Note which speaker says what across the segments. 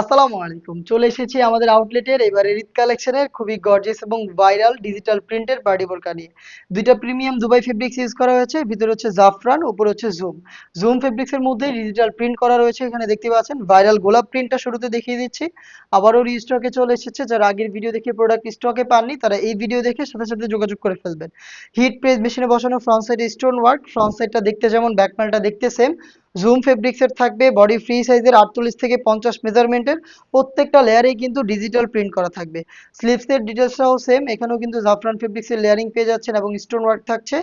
Speaker 1: আসসালামু আলাইকুম। চলে এসেছি আমাদের আউটলেটের এবারে ঈদ কালেকশনের খুবই গর্জিয়াস এবং ভাইরাল ডিজিটাল প্রিন্টের পার্টি বোরকা নিয়ে। দুইটা প্রিমিয়াম দুবাই ফেব্রিক্স ইউজ করা হয়েছে, ভিতরে হচ্ছে জাফরান, উপরে হচ্ছে জুম জুম ফেব্রিক্সের মধ্যে ডিজিটাল প্রিন্ট করা রয়েছে, এখানে দেখতে পাচ্ছেন ভাইরাল গোলাপ প্রিন্টটা শুরুতে দেখিয়ে দিচ্ছি। আবারও রিস্টকে চলে এসেছে, যারা আগের ভিডিও দেখে প্রোডাক্ট স্টকে পাননি, তারা এই ভিডিও দেখে সাথে সাথে যোগাযোগ করে ফেলবেন। হিট প্রেস মেশিনে বসানো ফ্রন্ট সাইডে স্টোন ওয়ার্ক ফ্রন্ট সাইডটা দেখতে যেমন ব্যাক প্যানেলটা দেখতে সেম জুম ফেব্রিক্সের থাকবে বডি ফ্রি সাইজের আটচল্লিশ থেকে পঞ্চাশ মেজারমেন্টের প্রত্যেকটা লেয়ারেই কিন্তু ডিজিটাল প্রিন্ট করা থাকবে। স্লিভসের ডিটেলসটাও সেম এখানেও কিন্তু জাফরান ফেব্রিক্সের লেয়ারিং পেয়ে যাচ্ছেন এবং স্টোন ওয়ার্ক থাকছে।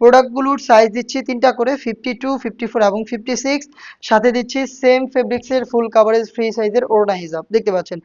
Speaker 1: প্রোডাক্টগুলোর সাইজ দিচ্ছি তিনটা করে ফিফটি টু ফিফটি ফোর এবং ফিফটি সিক্স সাথে দিচ্ছি সেম ফেব্রিক্সের ফুল কাভারেজ ফ্রি সাইজের ওড়না হিজাব দেখতে পাচ্ছেন?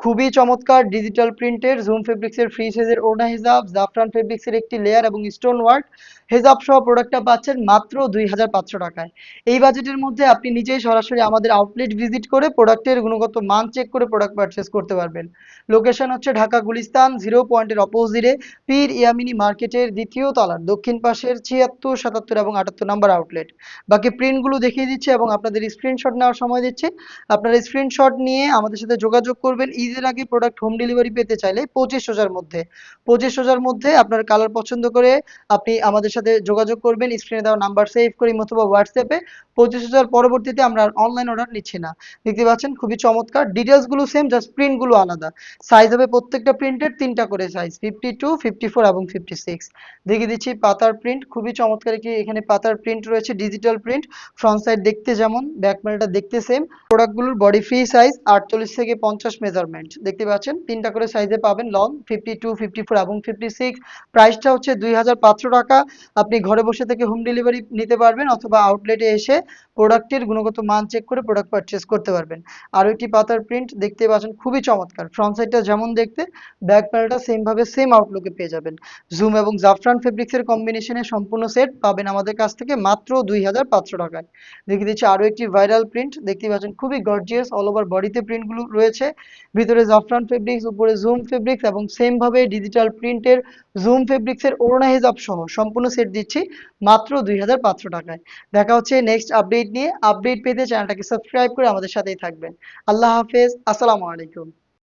Speaker 1: খুবই চমৎকার ডিজিটাল প্রিন্টের জুম ফেব্রিক্সের ফ্রি সাইজের ওড়না হিজাব, জাফরান ফেব্রিক্সের একটি লেয়ার এবং স্টোন ওয়ার্ক হেজাব সহ প্রোডাক্টটা পাচ্ছেন মাত্র দুই হাজার পাঁচশো টাকায়। এই বাজেটের মধ্যে আপনি নিজেই সরাসরি আমাদের আউটলেট ভিজিট করে প্রোডাক্টের গুণগত মান চেক করে প্রোডাক্ট পারচেস করতে পারবেন। লোকেশন হচ্ছে ঢাকা গুলিস্তান জিরো পয়েন্টের অপোজিটে পীর ইয়ামিনী মার্কেটের দ্বিতীয় তলার, দক্ষিণ পাশের ছিয়াত্তর, সাতাত্তর এবং আটাত্তর নম্বর আউটলেট বাকি প্রিন্টগুলো দেখিয়ে দিচ্ছে এবং আপনাদের স্ক্রিনশট নেওয়ার সময় দিচ্ছে। আপনারা স্ক্রিনশট নিয়ে আমাদের সাথে যোগাযোগ করবেন ঈদের আগে প্রোডাক্ট হোম ডেলিভারি পেতে চাইলে পঁচিশ হাজার মধ্যে। পঁচিশ হাজার মধ্যে আপনার কালার পছন্দ করে আপনি আমাদের সাথে যোগাযোগ করবেন স্ক্রিনে দেওয়া নাম্বার সেভ করি অথবা হোয়াটসঅ্যাপে। পঁচিশ হাজার পরবর্তীতে আমরা অনলাইন অর্ডার নিচ্ছি না। দেখতে পাচ্ছেন খুবই চমৎকার ডিটেলসগুলো সেম জাস্ট প্রিন্টগুলো আলাদা। সাইজ হবে প্রত্যেকটা প্রিন্টের তিনটা করে size fifty two fifty four এবং ফিফটি সিক্স দেখিয়ে দিচ্ছি পাতার প্রিন্ট খুবই চমৎকার কি এখানে পাতার প্রিন্ট রয়েছে ডিজিটাল প্রিন্ট ফ্রন্ট সাইড দেখতে যেমন ব্যাক প্যানেলটা দেখতে সেম প্রোডাক্টগুলোর বডি ফ্রি সাইজ আটচল্লিশ থেকে পঞ্চাশ মেজারমেন্ট দেখতে পাচ্ছেন, তিনটা করে সাইজে পাবেন long fifty two fifty four এবং ফিফটি সিক্স প্রাইসটা হচ্ছে দুই হাজার পাঁচশো টাকা। আপনি ঘরে বসে থেকে হোম ডেলিভারি নিতে পারবেন অথবা আউটলেটে এসে প্রোডাক্টের গুণগত মান চেক করে প্রোডাক্ট পারচেস করতে পারবেন। আর একটি পাতার প্রিন্ট দেখতে পাচ্ছেন, খুবই চমৎকার। ফ্রন্ট সাইডটা যেমন দেখতে ব্যাক প্যানেলটা সেম ভাবে সেম আউটলুকে পেয়ে যাবেন। জুম এবং জাফরান ফেব্রিক্সের কম্বিনেশনে সম্পূর্ণ সেট পাবেন আমাদের কাছ থেকে মাত্র দুই হাজার পাঁচশো টাকায়। দেখিয়ে দিচ্ছি আরও একটি ভাইরাল প্রিন্ট দেখতে পাচ্ছেন, খুবই গর্জিয়াস অল ওভার বডিতে প্রিন্টগুলো রয়েছে। ভিতরে জাফরান ফেব্রিক্স উপরে জুম ফেব্রিক্স এবং সেম ভাবে ডিজিটাল প্রিন্টের জুম ফেব্রিক্সের ওড়না হিজাব সহ সম্পূর্ণ সেট দিচ্ছি মাত্র দুই হাজার পাঁচশো টাকায়। দেখা হচ্ছে নেক্সট আপডেট নিয়ে। আপডেট পেতে চ্যানেলটাকে সাবস্ক্রাইব করে আমাদের সাথেই থাকবেন। আল্লাহ হাফেজ। আসসালামু আলাইকুম।